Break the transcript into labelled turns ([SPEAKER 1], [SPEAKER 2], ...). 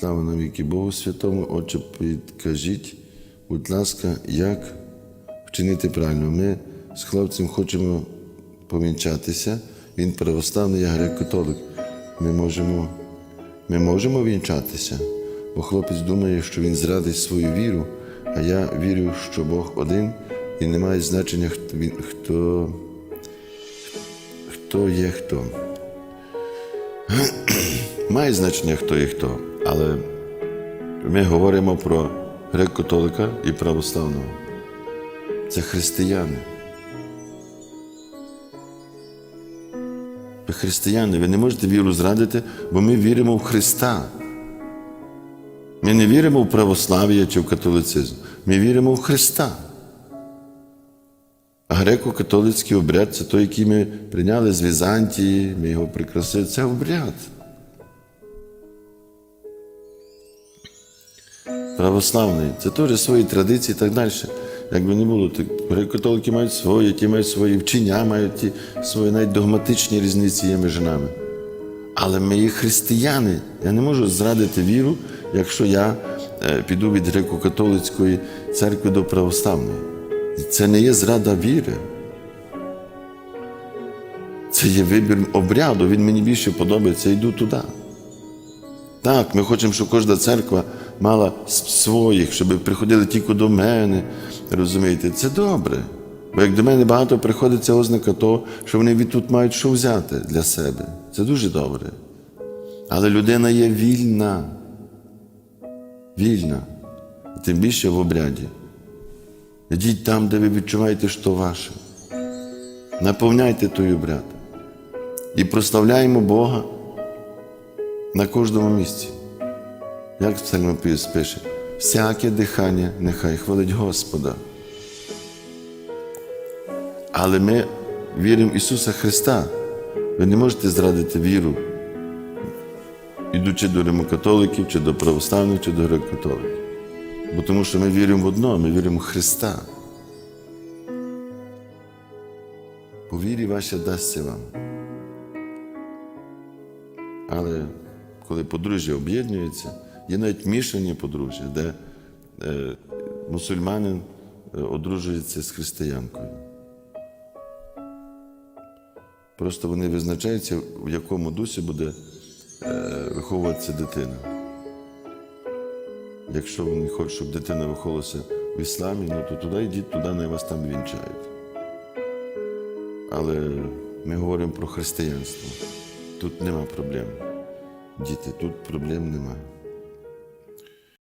[SPEAKER 1] Слава навіки Богу Святому, Отче, підкажіть, будь ласка, як вчинити правильно. Ми з хлопцем хочемо повінчатися. Він православний, я грек-католик. Ми можемо, ми можемо вінчатися, бо хлопець думає, що він зрадить свою віру, а я вірю, що Бог один і не має значення, хто, хто, хто є хто. Має значення, хто є хто, але ми говоримо про грек-католика і православного. Це християни. Ви християни, ви не можете віру зрадити, бо ми віримо в Христа. Ми не віримо в православ'я чи в католицизм. Ми віримо в Христа. А греко-католицький обряд це той, який ми прийняли з Візантії, ми його прикрасили. Це обряд. Православний, це теж свої традиції і так далі. Як би не було, так греко-католики мають свої, ті мають свої вчення, мають ті свої навіть догматичні різниці є між нами. Але ми є християни. Я не можу зрадити віру, якщо я е, піду від греко-католицької церкви до православної. Це не є зрада віри. Це є вибір обряду, він мені більше подобається, йду туди. Так, ми хочемо, щоб кожна церква мала своїх, щоб приходили тільки до мене. Розумієте, це добре. Бо як до мене багато приходить, це ознака того, що вони від тут мають що взяти для себе. Це дуже добре. Але людина є вільна. Вільна. Тим більше в обряді. Йдіть там, де ви відчуваєте, що ваше. Наповняйте той обряд. І прославляємо Бога на кожному місці. Як псалмопис пише, всяке дихання нехай хвалить Господа. Але ми віримо в Ісуса Христа. Ви не можете зрадити віру, ідучи до римокатоликів, чи до православних, чи до греко-католиків. Бо тому що ми віримо в одно, ми віримо в Христа. По вірі ваша дасться вам. Але коли подружжя об'єднується, є навіть мішані подружжя, де е, мусульманин е, одружується з християнкою. Просто вони визначаються, в якому дусі буде е, виховуватися дитина. Якщо вони хочуть, щоб дитина виховувалася в ісламі, ну то туди йдіть, туди не вас там вінчають. Але ми говоримо про християнство. Тут нема проблем. Діти, тут проблем немає.